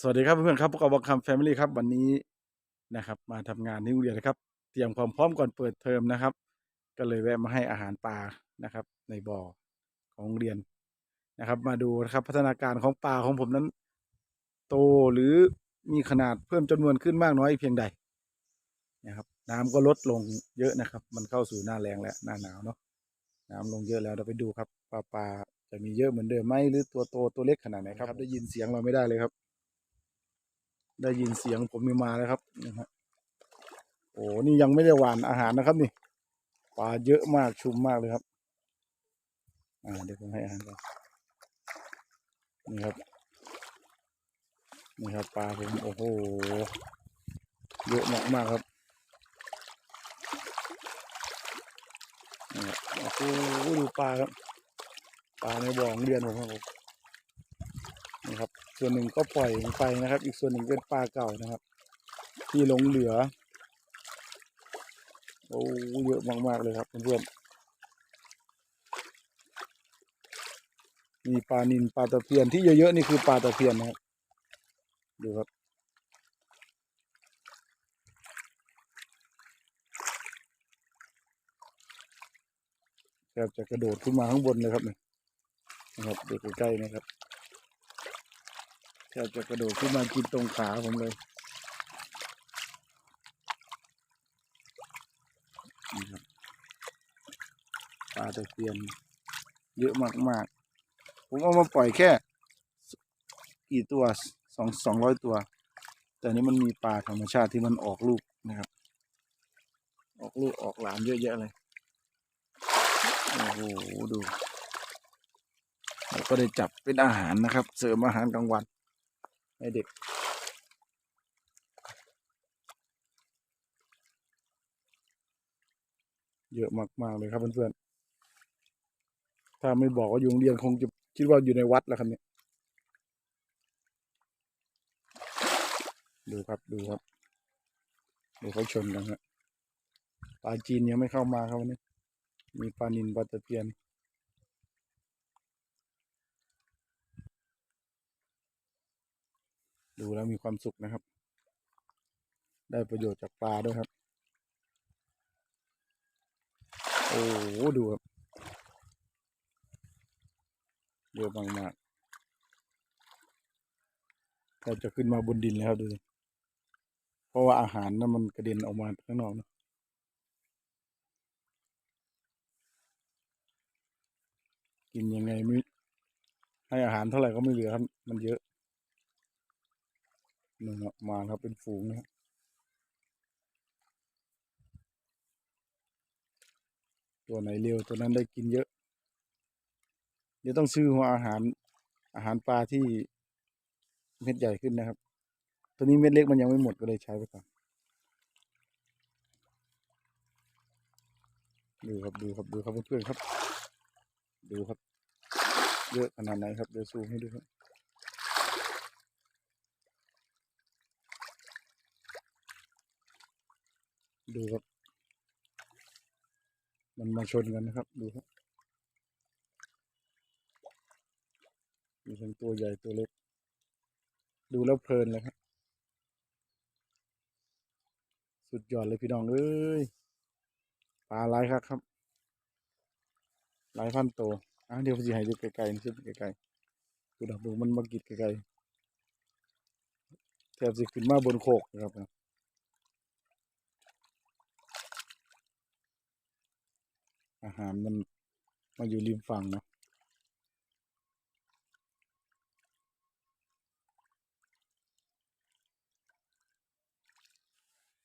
สวัสดีครับเพื่อนๆครับพวกเราบังคัมแฟมิลี่ครับวันนี้นะครับ มาทำงานที่โรงเรียนนะครับ เตรียมความพร้อมก่อนเปิดเทอมนะครับ ก็เลยแวะมาให้อาหารปลานะครับ ในบ่อของโรงเรียนนะครับ มาดูนะครับพัฒนาการของปลาของผมนั้น โตหรือมีขนาดเพิ่มจำนวนขึ้นมากน้อยเพียงใดนะครับ น้ำก็ลดลงเยอะนะครับ มันเข้าสู่หน้าแรงและหน้าหนาวเนาะน้ำลงเยอะแล้วเราไปดูครับปลาปลาจะมีเยอะเหมือนเดิมไหมหรือตัวโตตัวเล็กขนาดไหนครับ ได้ยินเสียงเราไม่ได้เลยครับ ได้ยินเสียงผมมีมาแล้วครับนะฮะโอ้นี่ยังไม่ได้หวานอาหารนะครับนี่ปลาเยอะมากชุมมากเลยครับ อ่าเดี๋ยวผมให้อาหารก่อนนี่ครับนี่ครับปลาผมโอ้โหเยอะมากมากครับนี่ครับโอ้โหดูปลาครับปลาในบ่อของเรียนผมครับผม นี่ครับ ส่วนหนึ่งก็ปล่อยไปนะครับ อีกส่วนหนึ่งเป็นปลาเก่านะครับ ที่หลงเหลือโอ้เยอะมากๆเลยครับเพื่อนๆมีปลานินปลาตะเพียนที่เยอะๆนี่คือปลาตะเพียนนะครับดูครับแทบจะกระโดดขึ้นมาข้างบนเลยครับนี่นะครับเด็กใกล้ๆนะครับ แทบจะกระโดดขึ้นมากินตรงขาผมเลยนี่ครับปลาตะเพียนเยอะมากๆ ผมเอามาปล่อยแค่กี่ตัวสองสองร้อยตัว แต่นี้มันมีปลาธรรมชาติที่มันออกลูกนะครับ ออกลูกออกหลานเยอะแยะเลย โอ้โห ดูเราก็ได้จับเป็นอาหารนะครับ เสริมอาหารกลางวัน ให้เด็กเยอะมากๆเลยครับเพื่อนๆ ถ้าไม่บอกว่าอยู่โรงเรียนคงจะคิดว่าอยู่ในวัดแล้วครับเนี่ย ดูครับดูครับ ดูเขาชนกันฮะปลาจีนยังไม่เข้ามาครับวันนี้ มีปลานินปลาตะเพียน ดูแล้วมีความสุขนะครับ ได้ประโยชน์จากปลาด้วยครับ โอ้โหดูครับเยอะมากๆแทบจะขึ้นมาบนดินแล้วครับดูสิเพราะว่าอาหารนั้นมันกระเด็นออกมาข้างนอกนะกินยังไงไม่ให้อาหารเท่าไหร่ก็ไม่เหลือครับ มันเยอะ นึ่งมาครับเป็นฝูงนะครับตัวไหนเร็วตัวนั้นได้กินเยอะ เดี๋ยวต้องซื้อหัวอาหารอาหารปลาที่เม็ดใหญ่ขึ้นนะครับ ตัวนี้เม็ดเล็กมันยังไม่หมดก็เลยใช้ไปก่อนดูครับดูครับดูครับเพื่อนๆครับ ดูครับ เยอะขนาดไหนครับเดี๋ยวซูมให้ดูครับ ดูครับ มันมาชนกันนะครับ ดูครับมีทั้งตัวใหญ่ตัวเล็ก ดูแล้วเพลินเลยครับ สุดยอดเลยพี่น้องเอ้ยปลาหลายครับครับหลายพันตัวอะเดี๋ยวผมจะให้ดูไกลๆนี่ไกลๆดูดอกดูมันมากิดไกลๆแทบสิขึ้นมาบนโคกนะครับ อาหารมันมาอยู่ริมฝั่งเนาะ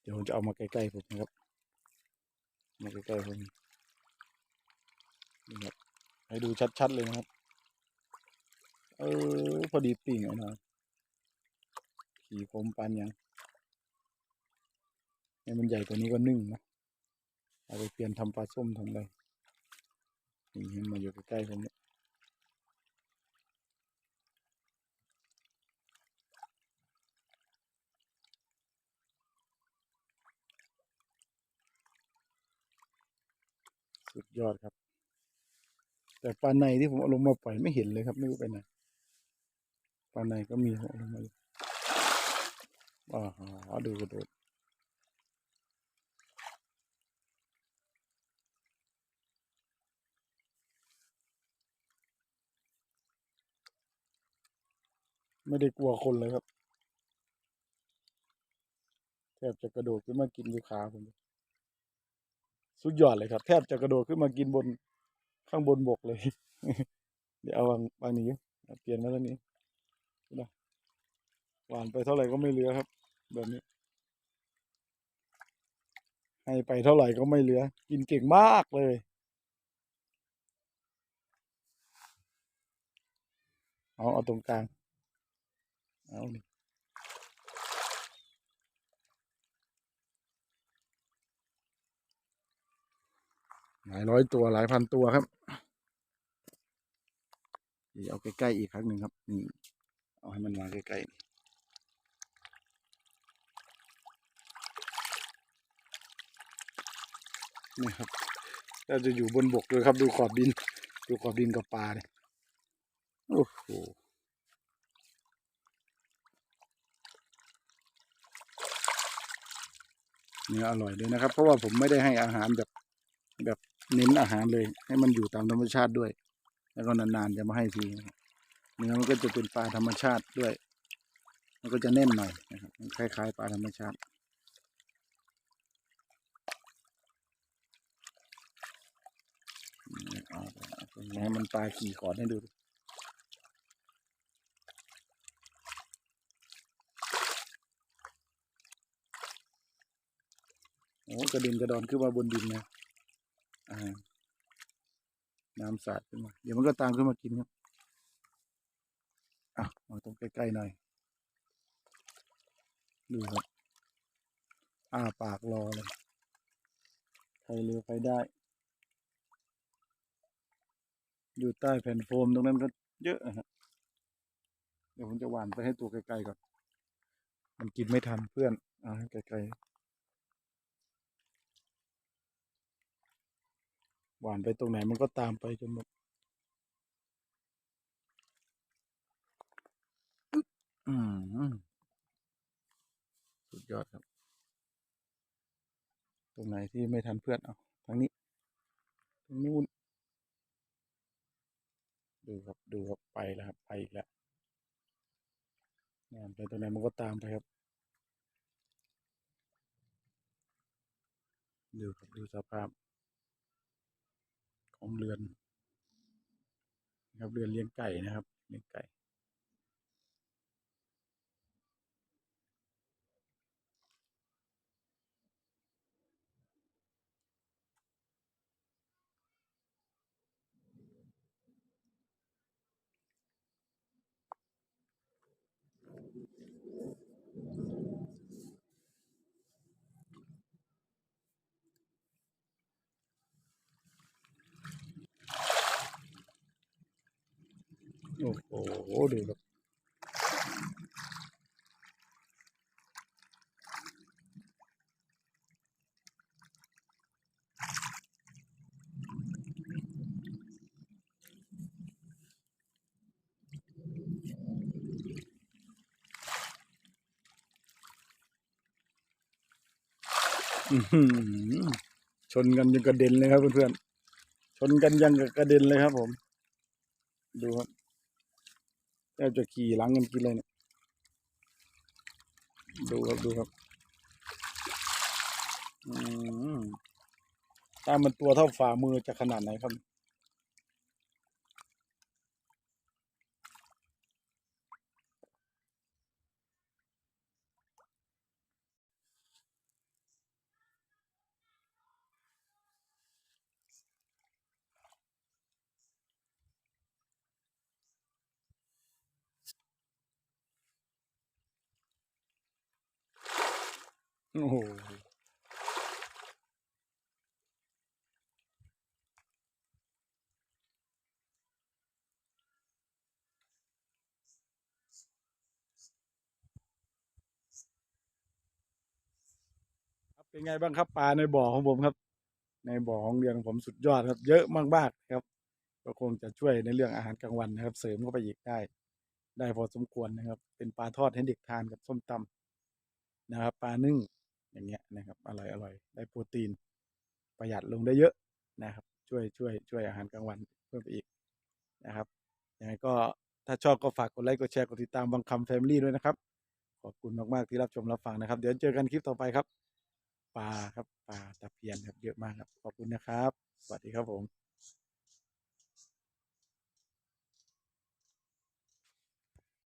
เดี๋ยวผมจะเอามาใกล้ๆผมนะครับ มาใกล้ๆผมนี่ครับให้ดูชัดๆเลยนะครับ เออพอดีปิ่งเอานะขี่ผมปันยังให้มันใหญ่กว่านี้ก็นึ่งนะ เอาไปเปลี่ยนทำปลาส้มทำอะไร นี่ให้มาอยู่ใกล้ๆผมเนี่ยสุดยอดครับ แต่ปลาในที่ผมเอาลงมาปล่อยไม่เห็นเลยครับ ไม่รู้ไปไหนปลาในก็มีผมเอาลงมาอยู่อ๋อดูกระโดด ไม่ได้กลัวคนเลยครับแทบจะกระโดดขึ้นมากินลูกค้าผมสุดยอดเลยครับ แทบจะกระโดดขึ้นมากินบนข้างบนบกเลย เดี๋ยวเอาวางวางนี้เอาเปลี่ยนมาแล้วนี้นะหวานไปเท่าไหร่ก็ไม่เหลือครับ แบบนี้ ให้ไปเท่าไหร่ก็ไม่เหลือ กินเก่งมากเลยเอาเอาตรงกลาง เอาหลายร้อยตัวหลายพันตัวครับนี่เอาใกล้ๆอีกครั้งหนึ่งครับนี่เอาให้มันมาใกล้ๆนี่นี่ครับเราจะอยู่บนบกเลยครับ ดูขอบดิน ดูขอบดินกับปลาเนี่ยโอ้โห เนื้ออร่อยเลยนะครับ เพราะว่าผมไม่ได้ให้อาหารแบบแบบเน้นอาหารเลย ให้มันอยู่ตามธรรมชาติด้วย แล้วก็นานๆจะมาให้ทีเนื้อมันก็จะเป็นปลาธรรมชาติด้วย มันก็จะแน่นหน่อยนะครับคล้ายๆปลาธรรมชาติเอาไปแม่มันปลาขี่ขอดให้ดู โอ้กระเด็นกระดอนขึ้นมาบนดินนะอ่าน้ำสาดขึ้นมา เดี๋ยวมันก็ตามขึ้นมากินครับอะมาตรงใกล้ๆหน่อยดูครับอ้าปากรอเลยใครเร็วใครได้ อยู่ใต้แผ่นโฟมตรงนั้นก็เยอะนะฮะเดี๋ยวผมจะหวานไปให้ตัวไกลๆก่อน มันกินไม่ทันเพื่อน อ่าให้ไกลๆ หวานไปตรงไหนมันก็ตามไปจนหมดอืมสุดยอดครับ ตรงไหนที่ไม่ทันเพื่อนเอาทางนี้ตรงนู้นดูครับดูครับไปแล้วครับไปอีกแล้วเนี่ยไปตรงไหนมันก็ตามไปครับ ดูครับดูสภาพ ของเรือนนะครับเรือนเลี้ยงไก่นะครับเลี้ยงไก่ โอ้โหดูครับชนกันยังกระเด็นเลยครับเพื่อนๆ ชนกันยังกับกระเด็นเลยครับผม ดูครับ แล้วจะขี่หลังกันกินเลยเนี่ย ดูครับดูครับอืมถ้ามันตัวเท่าฝ่ามือจะขนาดไหนครับ โอ้โหครับเป็นไงบ้างครับปลาในบ่อของผมครับ ในบ่อของเรียนของผมสุดยอดครับ เยอะมากๆครับ ก็คงจะช่วยในเรื่องอาหารกลางวันนะครับ เสริมเข้าไปอีกได้ ได้พอสมควรนะครับ เป็นปลาทอดให้เด็กทานกับส้มตำนะครับ ปลานึ่ง อย่างเงี้ยนะครับอร่อยอร่อยได้โปรตีนประหยัดลงได้เยอะนะครับ ช่วยช่วยช่วยอาหารกลางวันเพิ่มไปอีกนะครับยังไงก็ถ้าชอบก็ฝากกดไลค์กดแชร์กดติดตามบางคำแฟมิลี่ด้วยนะครับ ขอบคุณมากๆที่รับชมรับฟังนะครับ เดี๋ยวเจอกันคลิปต่อไปครับปลาครับปลาตะเพียนครับเยอะมากครับ ขอบคุณนะครับ สวัสดีครับผม